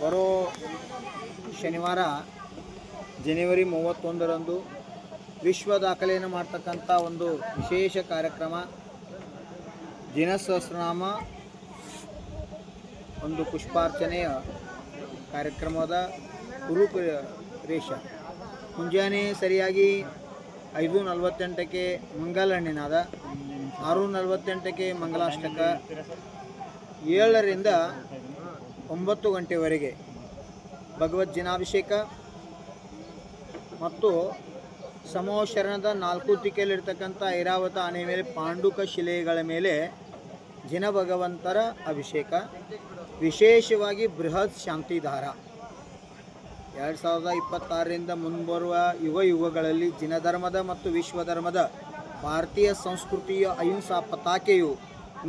ಬರೋ ಶನಿವಾರ ಜನವರಿ ಮೂವತ್ತೊಂದರಂದು ವಿಶ್ವ ದಾಖಲೆಯನ್ನು ಮಾಡ್ತಕ್ಕಂಥ ಒಂದು ವಿಶೇಷ ಕಾರ್ಯಕ್ರಮ, ದಿನಸಹಸ್ರನಾಮ, ಒಂದು ಪುಷ್ಪಾರ್ಚನೆಯ ಕಾರ್ಯಕ್ರಮದ ರೂಪ ರೇಷ ಮುಂಜಾನೆ ಸರಿಯಾಗಿ ಐದು ನಲವತ್ತೆಂಟಕ್ಕೆ ಮಂಗಲಹಣ್ಣಿನಾದ ಆರು ನಲವತ್ತೆಂಟಕ್ಕೆ ಮಂಗಲಾಷ್ಟಕ ಏಳರಿಂದ ಒಂಬತ್ತು ಗಂಟೆವರೆಗೆ ಭಗವದ್ ಜಿನಾಭಿಷೇಕ ಮತ್ತು ಸಮೋಶರಣದ ನಾಲ್ಕು ತಿಕೆಯಲ್ಲಿರ್ತಕ್ಕಂಥ ಐರಾವತ ಆನೆ ಮೇಲೆ ಪಾಂಡುಕ ಶಿಲೆಗಳ ಮೇಲೆ ಜಿನ ಭಗವಂತರ ಅಭಿಷೇಕ, ವಿಶೇಷವಾಗಿ ಬೃಹತ್ ಶಾಂತಿಧಾರ. ಎರಡು ಸಾವಿರದ ಇಪ್ಪತ್ತಾರರಿಂದ ಮುಂಬರುವ ಯುವ ಯುಗಗಳಲ್ಲಿ ಜಿನ ಧರ್ಮದ ಮತ್ತು ವಿಶ್ವ ಧರ್ಮದ ಭಾರತೀಯ ಸಂಸ್ಕೃತಿಯ ಅಹಿಂಸಾ ಪತಾಕೆಯು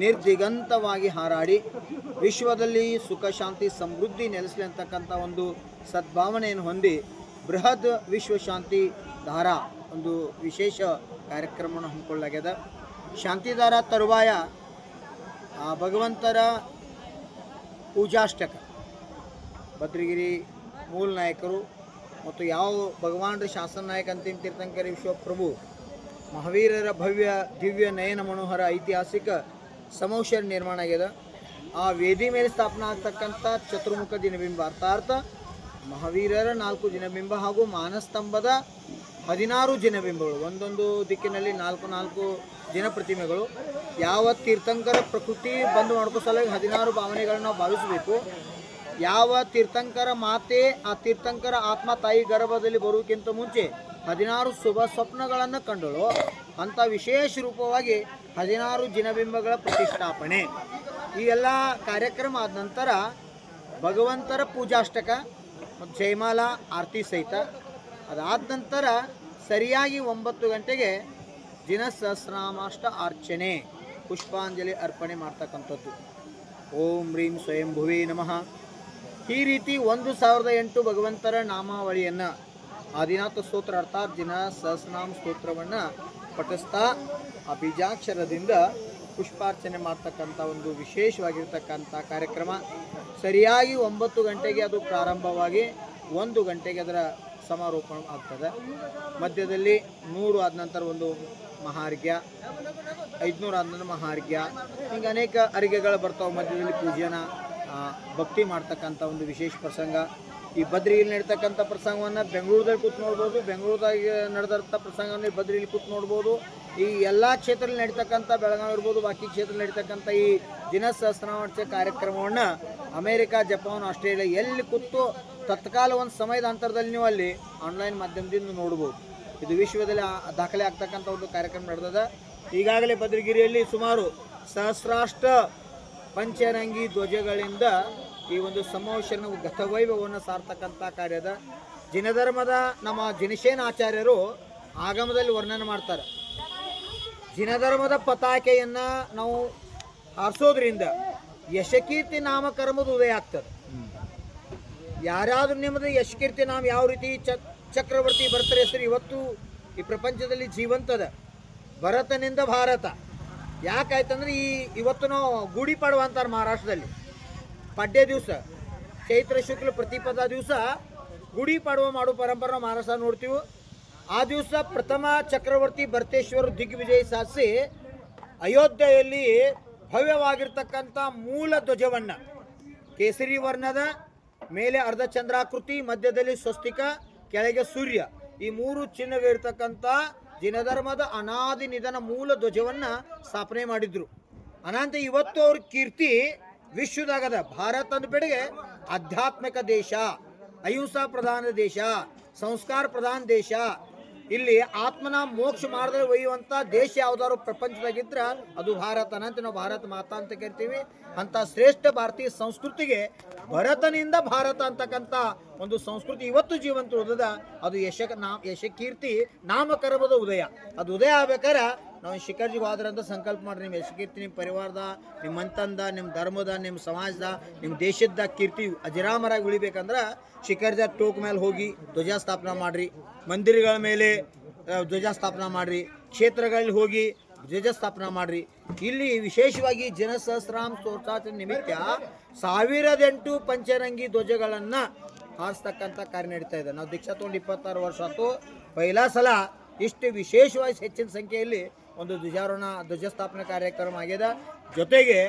ನಿರ್ದಿಗಂತವಾಗಿ ಹಾರಾಡಿ ವಿಶ್ವದಲ್ಲಿ ಸುಖ, ಶಾಂತಿ, ಸಮೃದ್ಧಿ ನೆಲೆಸಲಿ ಅಂತಕ್ಕಂಥ ಒಂದು ಸದ್ಭಾವನೆಯನ್ನು ಹೊಂದಿ ಬೃಹತ್ ವಿಶ್ವ ಶಾಂತಿ ಧಾರ ಒಂದು ವಿಶೇಷ ಕಾರ್ಯಕ್ರಮವನ್ನು ಹಮ್ಮಿಕೊಳ್ಳಲಾಗ್ಯದ. ಶಾಂತಿಧಾರ ತರುವಾಯ ಆ ಭಗವಂತರ ಪೂಜಾಷ್ಟಕ ಭದ್ರಗಿರಿ ಮೂಲ ನಾಯಕರು ಮತ್ತು ಯಾವ ಭಗವಾನರ ಶಾಸನ ನಾಯಕ ಅಂತಿಮ ತೀರ್ಥಂಕರಿ ವಿಶ್ವಪ್ರಭು, ಮಹಾವೀರರ ಭವ್ಯ ದಿವ್ಯ ನಯನ ಮನೋಹರ ಐತಿಹಾಸಿಕ ಸಮೌಷರ ನಿರ್ಮಾಣ ಆಗ್ಯದ ಆ ವೇದಿ ಮೇಲೆ ಸ್ಥಾಪನೆ ಆಗ್ತಕ್ಕಂಥ ಚತುರ್ಮುಖ ದಿನಬಿಂಬ ಅರ್ಥಾರ್ಥ ಮಹಾವೀರರ ನಾಲ್ಕು ದಿನಬಿಂಬ ಹಾಗೂ ಮಾನಸ್ತಂಭದ ಹದಿನಾರು ದಿನಬಿಂಬಗಳು, ಒಂದೊಂದು ದಿಕ್ಕಿನಲ್ಲಿ ನಾಲ್ಕು ನಾಲ್ಕು ದಿನಪ್ರತಿಮೆಗಳು ಯಾವ ತೀರ್ಥಂಕರ ಪ್ರಕೃತಿ ಬಂದು ಮಾಡ್ಕೋ ಸಲುವಾಗಿ ಹದಿನಾರು ಭಾವನೆಗಳನ್ನು ನಾವು ಭಾವಿಸಬೇಕು. ಯಾವ ತೀರ್ಥಂಕರ ಮಾತೆ ಆ ತೀರ್ಥಂಕರ ಆತ್ಮ ತಾಯಿ ಗರ್ಭದಲ್ಲಿ ಬರುವುದಕ್ಕಿಂತ ಮುಂಚೆ ಹದಿನಾರು ಶುಭ ಸ್ವಪ್ನಗಳನ್ನು ಕಂಡಳು ಅಂಥ ವಿಶೇಷ ರೂಪವಾಗಿ ಹದಿನಾರು ಜಿನಬಿಂಬಗಳ ಪ್ರತಿಷ್ಠಾಪನೆ. ಈ ಎಲ್ಲ ಕಾರ್ಯಕ್ರಮ ಆದ ನಂತರ ಭಗವಂತರ ಪೂಜಾಷ್ಟಕ, ಮತ್ತು ಜಯಮಾಲ ಆರತಿ ಸಹಿತ ಅದಾದ ನಂತರ ಸರಿಯಾಗಿ ಒಂಬತ್ತು ಗಂಟೆಗೆ ದಿನ ಸಹಸ್ರನಾಮಾಷ್ಟ ಅರ್ಚನೆ, ಪುಷ್ಪಾಂಜಲಿ ಅರ್ಪಣೆ ಮಾಡ್ತಕ್ಕಂಥದ್ದು. ಓಂ ಹ್ರೀಂ ಸ್ವಯಂಭುವೇ ನಮಃ. ಈ ರೀತಿ ಒಂದು ಸಾವಿರದ ಎಂಟು ಭಗವಂತರ ನಾಮಾವಳಿಯನ್ನು ಆದಿನಾಥ ಸ್ತೋತ್ರ ಅರ್ಥಾತ್ ದಿನ ಸಹಸ್ರನಾಮ ಸ್ತೋತ್ರವನ್ನು ಪಠಿಸ್ತಾ ಆ ಬೀಜಾಕ್ಷರದಿಂದ ಪುಷ್ಪಾರ್ಚನೆ ಮಾಡ್ತಕ್ಕಂಥ ಒಂದು ವಿಶೇಷವಾಗಿರ್ತಕ್ಕಂಥ ಕಾರ್ಯಕ್ರಮ. ಸರಿಯಾಗಿ ಒಂಬತ್ತು ಗಂಟೆಗೆ ಅದು ಪ್ರಾರಂಭವಾಗಿ ಒಂದು ಗಂಟೆಗೆ ಅದರ ಸಮಾರೋಪಣ ಆಗ್ತದೆ. ಮಧ್ಯದಲ್ಲಿ ನೂರು ಆದ ನಂತರ ಒಂದು ಮಹಾರ್ಘ್ಯ, ಐದುನೂರು ಆದ ನಂತರ ಮಹಾರ್ಘ್ಯ, ಹಿಂಗೆ ಅನೇಕ ಅರಿಗೆಗಳು ಬರ್ತಾವೆ ಮಧ್ಯದಲ್ಲಿ ಪೂಜೆನ. ಭಕ್ತಿ ಮಾಡ್ತಕ್ಕಂಥ ಒಂದು ವಿಶೇಷ ಪ್ರಸಂಗ. ಈ ಬದ್ರಿಯಲ್ಲಿ ನಡೀತಕ್ಕಂಥ ಪ್ರಸಂಗವನ್ನು ಬೆಂಗಳೂರದಲ್ಲಿ ಕೂತ್ ನೋಡ್ಬೋದು, ಬೆಂಗಳೂರದಾಗ ನಡೆದಂಥ ಪ್ರಸಂಗವನ್ನು ಈ ಬದ್ರಿಯಲ್ಲಿ ಕೂತ್ ನೋಡ್ಬೋದು. ಈ ಎಲ್ಲ ಕ್ಷೇತ್ರದಲ್ಲಿ ನಡೀತಕ್ಕಂಥ ಬೆಳಗಾವಿ ಇರ್ಬೋದು, ಬಾಕಿ ಕ್ಷೇತ್ರದಲ್ಲಿ ನಡೀತಕ್ಕಂಥ ಈ ದಿನ ಸಹಸ್ರನಾಮಾರ್ಚೆ ಕಾರ್ಯಕ್ರಮವನ್ನು ಅಮೇರಿಕ, ಜಪಾನ್, ಆಸ್ಟ್ರೇಲಿಯಾ ಎಲ್ಲಿ ಕೂತು ತತ್ಕಾಲ ಒಂದು ಸಮಯದ ಅಂತರದಲ್ಲಿ ನೀವು ಅಲ್ಲಿ ಆನ್ಲೈನ್ ಮಾಧ್ಯಮದಿಂದ ನೋಡ್ಬೋದು. ಇದು ವಿಶ್ವದಲ್ಲಿ ದಾಖಲೆ ಆಗ್ತಕ್ಕಂಥ ಒಂದು ಕಾರ್ಯಕ್ರಮ ನಡೆದದ. ಈಗಾಗಲೇ ಬದ್ರಗಿರಿಯಲ್ಲಿ ಸುಮಾರು ಸಹಸ್ರಾಷ್ಟ ಪಂಚರಂಗಿ ಧ್ವಜಗಳಿಂದ ಈ ಒಂದು ಸಮಾವೇಶನ ಗತವೈಭವವನ್ನು ಸಾರ್ತಕ್ಕಂಥ ಕಾರ್ಯದ ಜಿನಧರ್ಮದ ನಮ್ಮ ಜಿನಶೇನ ಆಚಾರ್ಯರು ಆಗಮದಲ್ಲಿ ವರ್ಣನೆ ಮಾಡ್ತಾರೆ. ಜಿನಧರ್ಮದ ಪತಾಕೆಯನ್ನು ನಾವು ಹಾರಿಸೋದ್ರಿಂದ ಯಶಕೀರ್ತಿ ನಾಮಕರ್ಮದ ಉದಯ ಆಗ್ತದೆ. ಯಾರಾದರೂ ನಿಮ್ಮದು ಯಶಕೀರ್ತಿ ನಾಮ ಯಾವ ರೀತಿ ಚಕ್ ಚಕ್ರವರ್ತಿ ಬರ್ತಾರೆ ಹೆಸರು ಇವತ್ತು ಈ ಪ್ರಪಂಚದಲ್ಲಿ ಜೀವಂತದ. ಭರತನಿಂದ ಭಾರತ. ಯಾಕಾಯ್ತಂದ್ರೆ ಈ ಇವತ್ತು ಗುಡಿ ಪಾಡ್ವ ಅಂತಾರೆ ಮಹಾರಾಷ್ಟ್ರದಲ್ಲಿ. ಪಡ್ಡೆ ದಿವಸ, ಚೈತ್ರ ಶುಕ್ಲ ಪ್ರತಿಪದ ದಿವಸ ಗುಡಿ ಪಡುವ ಮಾಡೋ ಪರಂಪರೆ ಮಹಾರಾಷ್ಟ್ರ ನೋಡ್ತೀವಿ. ಆ ದಿವಸ ಪ್ರಥಮ ಚಕ್ರವರ್ತಿ ಭರತೇಶ್ವರ ದಿಗ್ವಿಜಯ ಸಾಧಿಸಿ ಅಯೋಧ್ಯೆಯಲ್ಲಿ ಭವ್ಯವಾಗಿರ್ತಕ್ಕಂಥ ಮೂಲ ಧ್ವಜವನ್ನು ಕೇಸರಿ ವರ್ಣದ ಮೇಲೆ ಅರ್ಧ ಚಂದ್ರಾಕೃತಿ, ಮಧ್ಯದಲ್ಲಿ ಸ್ವಸ್ತಿಕ, ಕೆಳಗೆ ಸೂರ್ಯ, ಈ ಮೂರು ಚಿಹ್ನವಿರ್ತಕ್ಕಂಥ ಜಿನಧರ್ಮದ ಅನಾದಿ ನಿಧನ ಮೂಲ ಧ್ವಜವನ್ನು ಸ್ಥಾಪನೆ ಮಾಡಿದ್ರು. ಅನಂತ ಇವತ್ತು ಅವ್ರ ಕೀರ್ತಿ ವಿಶ್ವದಾಗದ. ಭಾರತ ಅಂದ್ಬೇಡಿಗೆ ಆಧ್ಯಾತ್ಮಿಕ ದೇಶ, ಅಹಿಂಸಾ ಪ್ರಧಾನ ದೇಶ, ಸಂಸ್ಕಾರ ಪ್ರಧಾನ ದೇಶ ಇಲ್ಲಿ ಆತ್ಮನ ಮೋಕ್ಷ ಮಾಡಿದ್ರೆ ಒಯ್ಯುವಂಥ ದೇಶ ಯಾವ್ದಾದ್ರು ಪ್ರಪಂಚದಾಗಿದ್ರ ಅದು ಭಾರತ ಅಂತ ನಾವು ಭಾರತ ಮಾತಾ ಅಂತ ಕರಿತೀವಿ ಅಂತ ಶ್ರೇಷ್ಠ ಭಾರತೀಯ ಸಂಸ್ಕೃತಿಗೆ ಭರತನಿಂದ ಭಾರತ ಅಂತಕ್ಕಂಥ ಒಂದು ಸಂಸ್ಕೃತಿ ಇವತ್ತು ಜೀವಂತ ಉಳಿದದ ಅದು ಯಶ ನಾ, ಯಶಕೀರ್ತಿ ನಾಮಕರ್ಮದ ಉದಯ. ಅದು ಉದಯ ಆಗ್ಬೇಕಾರೆ ನಾವು ಶಿಖರ್ಜಿಗೆ ಹೋದ್ರಂತ ಸಂಕಲ್ಪ ಮಾಡ್ರಿ. ನಿಮ್ಮ ಯಶಕೀರ್ತಿ, ನಿಮ್ಮ ಪರಿವಾರದ, ನಿಮ್ಮ ಮಂತಂದ ನಿಮ್ಮ ಧರ್ಮದ, ನಿಮ್ಮ ಸಮಾಜದ, ನಿಮ್ಮ ದೇಶದ ಕೀರ್ತಿ ಅಜರಾಮರಾಗಿ ಉಳಿಬೇಕಂದ್ರೆ ಶಿಖರ್ಜ ಟೋಕ್ ಮೇಲೆ ಹೋಗಿ ಧ್ವಜ ಸ್ಥಾಪನೆ ಮಾಡ್ರಿ. ಮಂದಿರಗಳ ಮೇಲೆ ಧ್ವಜ ಸ್ಥಾಪನೆ ಮಾಡ್ರಿ. ಕ್ಷೇತ್ರಗಳಲ್ಲಿ ಹೋಗಿ ಧ್ವಜಸ್ಥಾಪನ ಮಾಡ್ರಿ. ಇಲ್ಲಿ ವಿಶೇಷವಾಗಿ ಜನಸಹಸ್ರಾಮ್ ಸ್ತೋತ್ರಾಚರಣೆ ನಿಮಿತ್ತ ಸಾವಿರದೆಂಟು ಪಂಚರಂಗಿ ಧ್ವಜಗಳನ್ನು ಹಾರಿಸ್ತಕ್ಕಂಥ ಕಾರ್ಯ ನಡೀತಾ ಇದೆ. ನಾವು ದೀಕ್ಷಾ ತೊಗೊಂಡು ಇಪ್ಪತ್ತಾರು ವರ್ಷ ಆಯ್ತು. ಪೈಲಾ ಸಲ ಇಷ್ಟು ವಿಶೇಷವಾಗಿ ಹೆಚ್ಚಿನ ಸಂಖ್ಯೆಯಲ್ಲಿ ಒಂದು ಧ್ವಜಾರೋಹಣ, ಧ್ವಜಸ್ಥಾಪನೆ ಕಾರ್ಯಕ್ರಮ ಆಗಿದೆ. ಜೊತೆಗೆ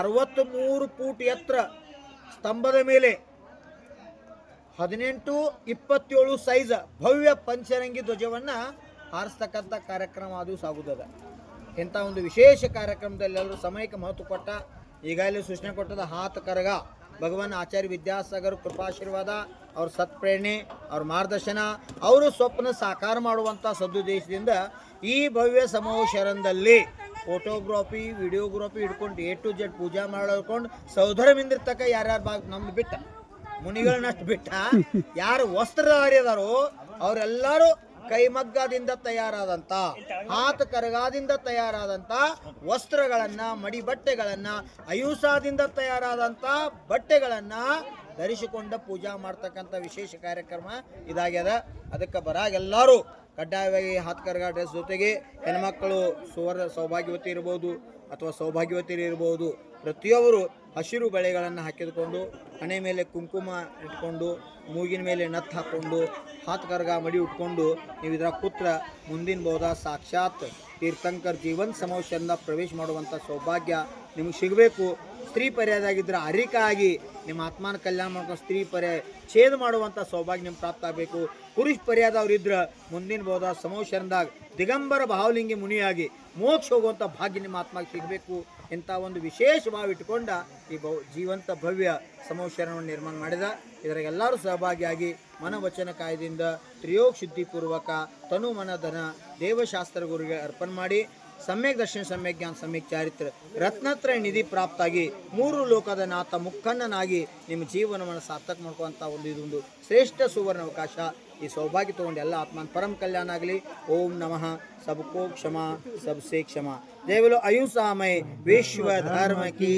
ಅರವತ್ತ್ಮೂರು ಫೂಟ್ ಎತ್ತರ ಸ್ತಂಭದ ಮೇಲೆ ಹದಿನೆಂಟು ಇಪ್ಪತ್ತೇಳು ಸೈಜ್ ಭವ್ಯ ಪಂಚರಂಗಿ ಧ್ವಜವನ್ನು ಹಾರಿಸ್ತಕ್ಕಂಥ ಕಾರ್ಯಕ್ರಮ ಅದು ಸಾಗುತ್ತದೆ. ಇಂಥ ಒಂದು ವಿಶೇಷ ಕಾರ್ಯಕ್ರಮದಲ್ಲಿ ಎಲ್ಲರೂ ಸಮಯಕ್ಕೆ ಮಹತ್ವ ಕೊಟ್ಟ, ಈಗಾಗಲೇ ಸೂಚನೆ ಕೊಟ್ಟದ ಹಾತ್ ಕರಗ ಭಗವಾನ್ ಆಚಾರ್ಯ ವಿದ್ಯಾಸಾಗರ್ ಕೃಪಾಶೀರ್ವಾದ, ಅವ್ರ ಸತ್ಪ್ರೇರಣೆ, ಅವ್ರ ಮಾರ್ಗದರ್ಶನ, ಅವರು ಸ್ವಪ್ನ ಸಾಕಾರ ಮಾಡುವಂಥ ಸದುದ್ದೇಶದಿಂದ ಈ ಭವ್ಯ ಸಮೋಶರಂದಲ್ಲಿ ಫೋಟೋಗ್ರಾಫಿ ವಿಡಿಯೋಗ್ರಾಫಿ ಹಿಡ್ಕೊಂಡು ಎ ಟು ಜೆಡ್ ಪೂಜಾ ಮಾಡ್ಕೊಂಡು ಸೌಧರ ಮಿಂದಿರ್ತಕ್ಕ ಯಾರ್ಯಾರು ಭಾಗ ನಮ್ದು ಬಿಟ್ಟ. ಮುನಿಗಳನ್ನಷ್ಟು ಬಿಟ್ಟ. ಯಾರು ವಸ್ತ್ರಧಾರಿ ಅದಾರೋ ಅವರೆಲ್ಲರೂ ಕೈಮಗ್ಗದಿಂದ ತಯಾರಾದಂತ, ಹಾತ ಕರಗಾದಿಂದ ತಯಾರಾದಂತ ವಸ್ತ್ರಗಳನ್ನ, ಮಡಿ ಬಟ್ಟೆಗಳನ್ನ, ಅಯೂಸಾದಿಂದ ತಯಾರಾದಂತ ಬಟ್ಟೆಗಳನ್ನ ಧರಿಸಿಕೊಂಡ ಪೂಜಾ ಮಾಡ್ತಕ್ಕಂಥ ವಿಶೇಷ ಕಾರ್ಯಕ್ರಮ ಇದಾಗ್ಯದ. ಅದಕ್ಕೆ ಬರಾಗ ಎಲ್ಲರೂ ಕಡ್ಡಾಯವಾಗಿ ಹಾತ್ಕರ್ಗ ಡ್ರೆಸ್ ಜೊತೆಗೆ ಹೆಣ್ಮಕ್ಕಳು ಸುವರ್ಣ ಸೌಭಾಗ್ಯವತಿ ಇರ್ಬೋದು ಅಥವಾ ಸೌಭಾಗ್ಯವತಿ ಇರ್ಬೋದು, ಪ್ರತಿಯೊಬ್ಬರು ಹಸಿರು ಬಳೆಗಳನ್ನು ಹಾಕಿದುಕೊಂಡು, ಹಣೆ ಮೇಲೆ ಕುಂಕುಮ ಇಟ್ಕೊಂಡು, ಮೂಗಿನ ಮೇಲೆ ನತ್ತು ಹಾಕ್ಕೊಂಡು ಹಾತ್ ಕರ್ಗ ಮಡಿ ಉಟ್ಕೊಂಡು ನೀವು ಇದರ ಪುತ್ರ ಮುಂದಿನ ಬೋಧ ಸಾಕ್ಷಾತ್ ತೀರ್ಥಂಕರ್ ಜೀವನ್ ಸಮೋಷದಿಂದ ಪ್ರವೇಶ ಮಾಡುವಂಥ ಸೌಭಾಗ್ಯ ನಿಮಗೆ ಸಿಗಬೇಕು. ಸ್ತ್ರೀ ಪರ್ಯಾದಾಗಿದ್ದರೆ ಅರಿಕ ಆಗಿ ನಿಮ್ಮ ಆತ್ಮನ ಕಲ್ಯಾಣ ಮಾಡ್ಕೊಂಡು ಸ್ತ್ರೀ ಪರ್ಯಾಯ ಛೇದ ಮಾಡುವಂಥ ಸೌಭಾಗ್ಯ ನಿಮ್ಗೆ ಪ್ರಾಪ್ತ ಆಗಬೇಕು. ಪುರುಷ ಪರ್ಯಾದವ್ರಿದ್ರೆ ಮುಂದಿನ ಬೋಧ ಸಮೋಶರಣದಾಗ ದಿಗಂಬರ ಭಾವಲಿಂಗಿ ಮುನಿಯಾಗಿ ಮೋಕ್ಷ ಹೋಗುವಂಥ ಭಾಗ್ಯ ನಿಮ್ಮ ಆತ್ಮಗೆ ಸಿಗಬೇಕು ಇಂಥ ಒಂದು ವಿಶೇಷ ಭಾವ ಇಟ್ಟುಕೊಂಡ ಈ ಬೌ ಜೀವಂತ ಭವ್ಯ ಸಮೋಶರಣವನ್ನು ನಿರ್ಮಾಣ ಮಾಡಿದ. ಇದರಾಗೆಲ್ಲರೂ ಸಹಭಾಗಿಯಾಗಿ ಮನವಚನ ಕಾಯ್ದೆಯಿಂದ ತ್ರಿಯೋಗ ಶುದ್ಧಿಪೂರ್ವಕ ತನು ಮನ ಧನ ದೇವಶಾಸ್ತ್ರ ಗುರುಗೆ ಅರ್ಪಣೆ ಮಾಡಿ. ಸಮ್ಯಕ್ ದರ್ಶನ, ಸಮ್ಯಕ್ ಜ್ಞಾನ, ಸಮ್ಯಕ್ ಚಾರಿತ್ರ ರತ್ನತ್ರಯ ನಿಧಿ ಪ್ರಾಪ್ತಾಗಿ ಮೂರು ಲೋಕದ ನಾಥ ಮುಖಂಡನಾಗಿ ನಿಮ್ಮ ಜೀವನವನ್ನು ಸಾರ್ಥಕ ಮಾಡ್ಕೊಳ್ತಾ ಒಂದು ಇದೊಂದು ಶ್ರೇಷ್ಠ ಸುವರ್ಣ ಅವಕಾಶ ಈ ಸೌಭಾಗ್ಯ ತೊಗೊಂಡು ಎಲ್ಲ ಆತ್ಮನ ಪರಮ ಕಲ್ಯಾಣ ಆಗಲಿ. ಓಂ ನಮಃ. ಸಬ್ಕೋ ಕ್ಷಮಾ, ಸಬ್ಸೇ ಕ್ಷಮಾ. ದೇವಲು ಅಯುಸಾಮಯ ವಿಶ್ವ ಧರ್ಮಕ್ಕೆ